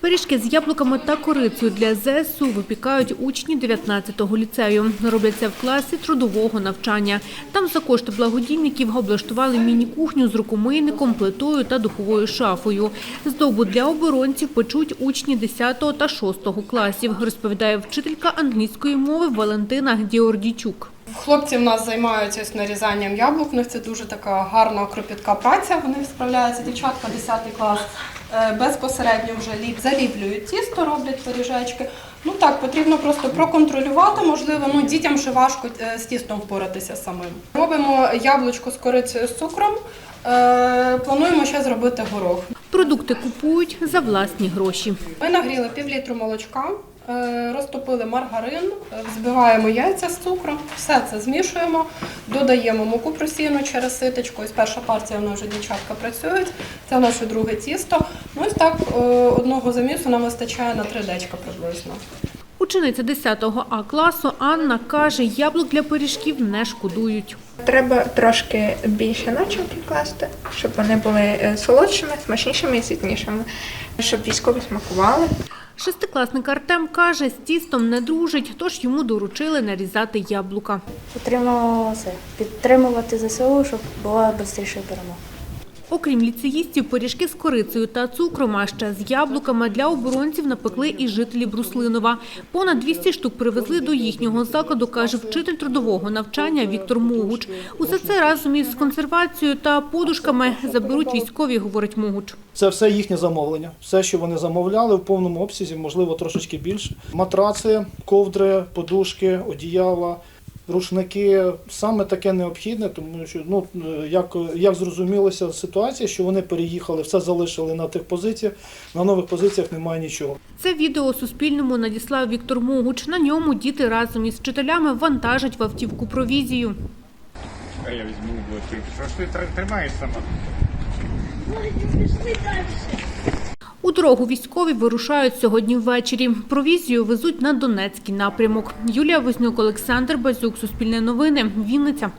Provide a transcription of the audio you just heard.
Пиріжки з яблуками та корицею для ЗСУ випікають учні 19-го ліцею. Роблять це в класі трудового навчання. Там за кошти благодійників облаштували міні-кухню з рукомийником, плитою та духовою шафою. Здобу для оборонців печуть учні 10 та 6 класів, розповідає вчителька англійської мови Валентина Діордійчук. Хлопці в нас займаються нарізанням яблук. В них це дуже така гарна кропітка праця. Вони справляються. Дівчатка 10 клас безпосередньо вже ліп заліплюють тісто, роблять пиріжечки. Ну так, потрібно просто проконтролювати. Можливо, ну дітям ще важко е, з тістом впоратися самим. Робимо яблучко з корицею з цукром. Е, Плануємо ще зробити горох. Продукти купують за власні гроші. Ми нагріли пів літру молочка, е, розтопили маргарин, е, взбиваємо яйця з цукром, все це змішуємо, додаємо муку просіяну через ситочку. Ось перша партія вона вже дівчатка працюють. Це наше друге тісто. Ну ось так е, одного замісу нам вистачає на три дечка приблизно. Учениця 10 А класу Анна каже, яблук для пиріжків не шкодують. Треба трошки більше начинки класти, щоб вони були е, солодшими, смачнішими і ситнішими, щоб військові смакували. Шестикласник Артем каже, з тістом не дружить, тож йому доручили нарізати яблука. Потрібно це, підтримувати ЗСУ, щоб була швидше перемога. Окрім ліцеїстів, пиріжки з корицею та цукром, а ще з яблуками для оборонців напекли і жителі Бруслинова. Понад 200 штук привезли до їхнього закладу, каже вчитель трудового навчання Віктор Могуч. Усе це разом із консервацією та подушками заберуть військові, говорить Могуч. Це все їхнє замовлення. Все, що вони замовляли в повному обсязі, можливо, трошечки більше. Матраци, ковдри, подушки, одіяла, рушники саме таке необхідне, тому що ну як, як зрозумілося ситуація, що вони переїхали, все залишили на тих позиціях. На нових позиціях немає нічого. Це відео Суспільному надіслав Віктор Могуч. На ньому діти разом із вчителями вантажать в автівку провізію. А я візьму тримаєш сама? У дорогу військові вирушають сьогодні ввечері. Провізію везуть на Донецький напрямок. Юлія Вознюк, Олександр Базюк, Суспільне новини, Вінниця.